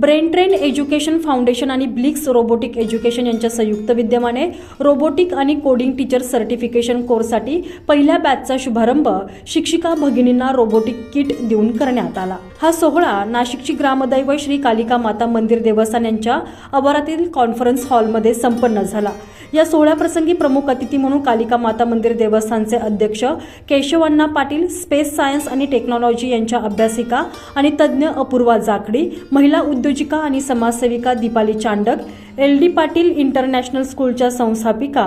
Brain train education foundation आणि ब्लिक्स robotic education यांच्या संयुक्त विद्यमाने रोबोटिक आणि कोडिंग टीचर सर्टिफिकेशन कोर्ससाठी पहिल्या बॅचचा शुभारंभ शिक्षिका भगिनींना रोबोटिक किट देऊन करण्यात आला. हा सोहळा नाशिकची ग्रामदैव श्री कालिका माता मंदिर देवस्थान यांच्या आवारातील कॉन्फरन्स हॉलमध्ये संपन्न झाला. या सोहळ्याप्रसंगी प्रमुख अतिथी म्हणून कालिका माता मंदिर देवस्थानचे अध्यक्ष केशवअण्णा पाटील स्पेस सायन्स आणि टेक्नॉलॉजी यांच्या अभ्यासिका आणि तज्ज्ञ अपूर्वा जाखडी महिला उद्योजिका आणि समाजसेविका Deepali Chandak L D Patil international स्कूलच्या संस्थापिका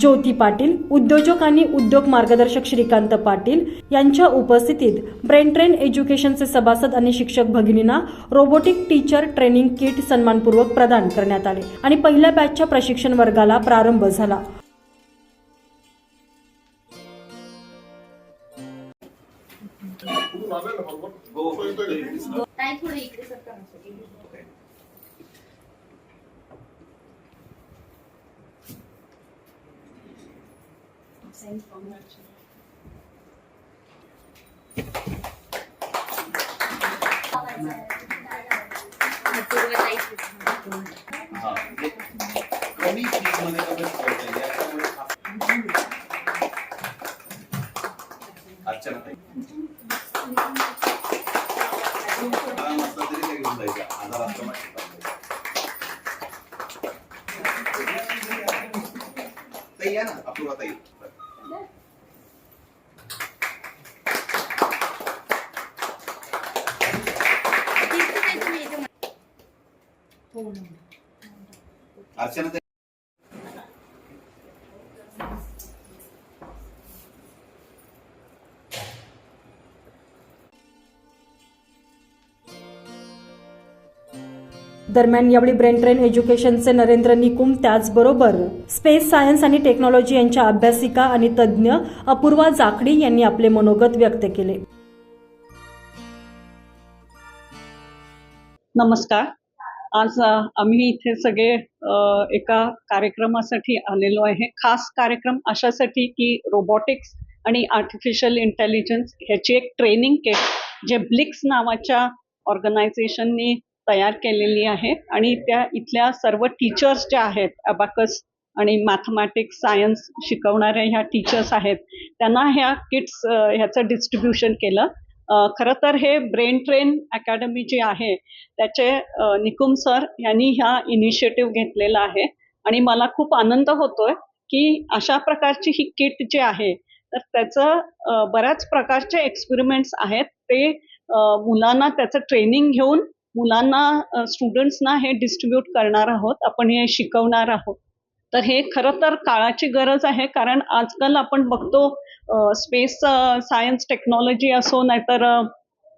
ज्योती पाटील उद्योजक आणि उद्योग मार्गदर्शक श्रीकांत पाटील यांच्या उपस्थितीत ब्रेन ट्रेन एज्युकेशनचे सभासद आणि शिक्षक भगिनींना रोबोटिक टीचर ट्रेनिंग किट सन्मानपूर्वक प्रदान करण्यात आले आणि पहिल्या बॅचच्या प्रशिक्षण वर्गाला प्रारंभ झाला. थोडं इकडे सरका ना सर. हा, म्हणजे कमी फीमध्ये कमी करता येईल याच्यामुळे हा- अर्चना ताई. आराम असला तरी काही घेऊन जायचं आजार असला माहिती ताई या ना अपूर्वा ताई अर्चना दरम्यान यावेळी ब्रेन ट्रेन एज्युकेशनचे नरेंद्र निकुम त्याचबरोबर स्पेस सायन्स आणि टेक्नॉलॉजी यांच्या अभ्यासिका आणि तज्ज्ञ अपूर्वा जाखडी यांनी आपले मनोगत व्यक्त केले. नमस्कार. आज आम्ही इथे सगळे एका कार्यक्रमासाठी आलेलो आहे. खास कार्यक्रम अशासाठी की रोबोटिक्स आणि आर्टिफिशियल इंटेलिजन्स ह्याची एक ट्रेनिंग किट जे ब्लिक्स नावाच्या ऑर्गनायझेशननी तयार केलेली आहे. आणि त्या इथल्या सर्व टीचर्स ज्या आहेत अबाकस आणि मॅथमॅटिक्स सायन्स शिकवणाऱ्या ह्या टीचर्स आहेत त्यांना ह्या किट्स ह्याचं डिस्ट्रीब्युशन केलं. खरं तर हे ब्रेन ट्रेन अकॅडमी जी आहे त्याचे निकुम सर यांनी ह्या इनिशिएटिव्ह घेतलेला आहे. आणि मला खूप आनंद होतोय की अशा प्रकारची ही किट जी आहे तर त्याचं बऱ्याच प्रकारचे एक्सपेरिमेंट्स आहेत. ते मुलांना त्याचं ट्रेनिंग घेऊन मुलांना स्टुडंट्सना हे डिस्ट्रीब्यूट करणार आहोत. आपण हे शिकवणार आहोत. तर हे खरं तर काळाची गरज आहे कारण आजकाल आपण बघतो स्पेस सायन्स टेक्नॉलॉजी असो नाहीतर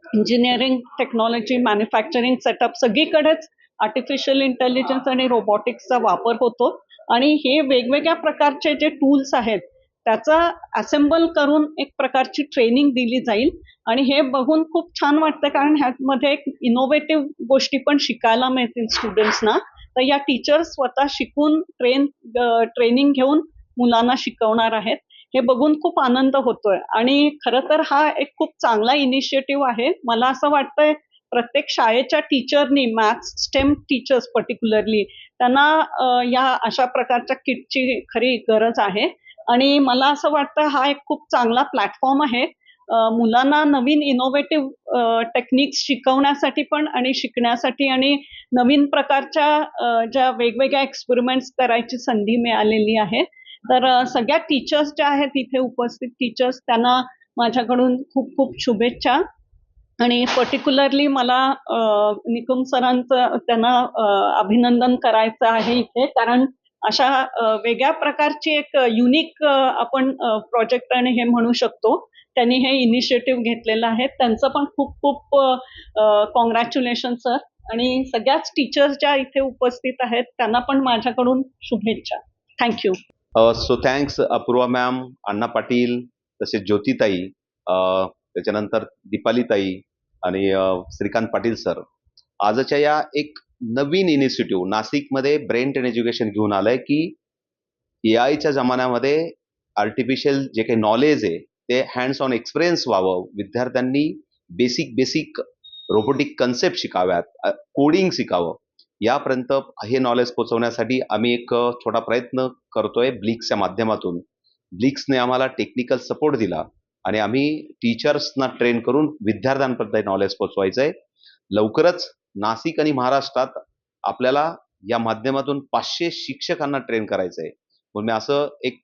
इंजिनिअरिंग टेक्नॉलॉजी मॅन्युफॅक्चरिंग सेटअप सगळीकडेच आर्टिफिशियल इंटेलिजन्स आणि रोबोटिक्सचा वापर होतो. आणि हे वेगवेगळ्या प्रकारचे जे टूल्स आहेत त्याचा असेंबल करून एक प्रकारची ट्रेनिंग दिली जाईल. आणि हे बघून खूप छान वाटतं कारण ह्यामध्ये एक इनोव्हेटिव्ह गोष्टी पण शिकायला मिळतील स्टुडंट्सना तर या टीचर्स स्वतः शिकून ट्रेन ट्रेनिंग घेऊन मुलांना शिकवणार आहेत. हे बघून खूप आनंद होतोय. आणि खरं तर हा एक खूप चांगला इनिशिएटिव्ह आहे. मला असं वाटतंय प्रत्येक शाळेच्या टीचरनी मॅथ्स स्टेम टीचर्स पर्टिक्युलरली त्यांना या अशा प्रकारच्या किटची खरी गरज आहे. आणि मला असं वाटतं हा एक खूप चांगला प्लॅटफॉर्म आहे. मुलांना नवीन इनोव्हेटिव्ह टेक्निक्स शिकवण्यासाठी पण आणि शिकण्यासाठी आणि नवीन प्रकारच्या ज्या वेगवेगळ्या एक्सपेरिमेंट्स करायची संधी मिळालेली आहे. तर सगळ्या टीचर्स ज्या आहेत इथे उपस्थित टीचर्स त्यांना माझ्याकडून खूप खूप शुभेच्छा. आणि पर्टिक्युलरली मला निकुम सरांचं त्यांना अभिनंदन करायचं आहे इथे. कारण अशा वेगळ्या प्रकारची एक युनिक आपण प्रोजेक्ट आणि हे म्हणू शकतो. त्यांनी हे इनिशिएटिव्ह घेतलेलं आहे. त्यांचं पण खूप खूप कॉंग्रॅच्युलेशन सर आणि सगळ्याच टीचर्स ज्या इथे उपस्थित आहेत त्यांना पण माझ्याकडून शुभेच्छा. Thank you so thanks Apurva ma'am Anna Patil तसेच ज्योतिताई uh, त्याच्यानंतर दीपालीताई आणि uh, श्रीकांत पाटील सर आजच्या या एक नवीन इनिशिएटिव्ह नाशिकमध्ये ब्रेन ट्रेन एज्युकेशन घेऊन आलंय की ए आयच्या जमान्यामध्ये आर्टिफिशियल जे काही नॉलेज आहे ते हँड्स ऑन एक्सपिरियन्स व्हावं. विद्यार्थ्यांनी बेसिक बेसिक रोबोटिक कन्सेप्ट शिकाव्यात uh, कोडिंग शिकावं. यापर्यंत हे नॉलेज पोहोचवण्यासाठी आम्ही एक छोटा प्रयत्न करतोय ब्लिक्सच्या माध्यमातून. ब्लिक्सने आम्हाला टेक्निकल सपोर्ट दिला आणि आम्ही टीचर्सना ट्रेन करून विद्यार्थ्यांपर्यंत नॉलेज पोहोचवायचं आहे लवकरच नाशिक आणि महाराष्ट्रात आपल्याला या माध्यमातून पाचशे शिक्षकांना ट्रेन करायचं आहे म्हणून मी असं एक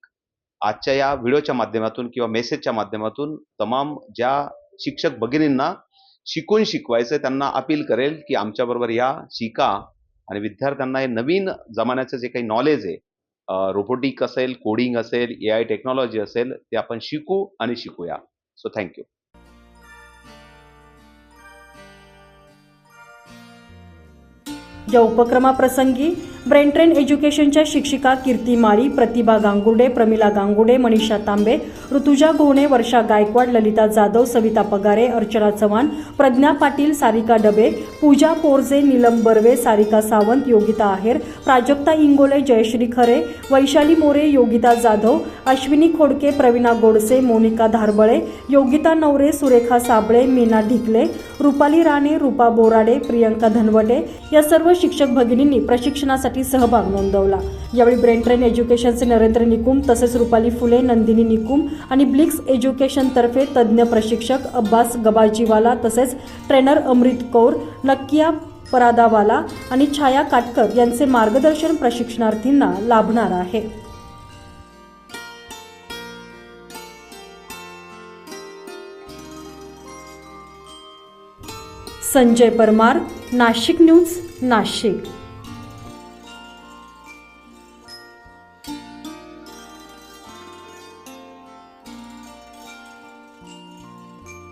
आजच्या या व्हिडिओच्या माध्यमातून किंवा मेसेजच्या माध्यमातून तमाम ज्या शिक्षक भगिनींना शिकून शिकवायचं त्यांना अपील करेल की आमच्याबरोबर या शिका. आणि विद्यार्थ्यांना हे नवीन जमान्याचं जे काही नॉलेज आहे रोबोटिक असेल कोडिंग असेल ए आय टेक्नॉलॉजी असेल ते आपण शिकू आणि शिकूया. सो थँक्यू या उपक्रमाप्रसंगी ब्रेनट्रेन एज्युकेशनच्या शिक्षिका कीर्ती माळी प्रतिभा गांगुर्डे प्रमिला गांगुर्डे मनीषा तांबे ऋतुजा घोणे वर्षा गायकवाड ललिता जाधव सविता पगारे अर्चना चव्हाण प्रज्ञा पाटील सारिका डबे पूजा पोरजे नीलम बर्वे सारिका सावंत योगिता आहेर प्राजक्ता इंगोले जयश्री खरे वैशाली मोरे योगिता जाधव अश्विनी खोडके प्रवीणा गोडसे मोनिका धारबळे योगिता नवरे सुरेखा साबळे मीना ढिकले रुपाली राणे रूपा बोराडे प्रियंका धनवटे या सर्व शिक्षक भगिनींनी प्रशिक्षणासाठी प्रशिक्षणासाठी सहभाग नोंदवला. यावेळी ब्रेन ट्रेन एज्युकेशनचे नरेंद्र निकुम तसेच रुपाली फुले नंदिनी निकुम आणि ब्लिक्स एज्युकेशनतर्फे तज्ज्ञ प्रशिक्षक अब्बास गबाजीवाला तसेच ट्रेनर अमृत कौर नक्किया परादावाला आणि छाया काटकर यांचे मार्गदर्शन प्रशिक्षणार्थींना लाभणार आहे. संजय परमार नाशिक न्यूज नाशिक.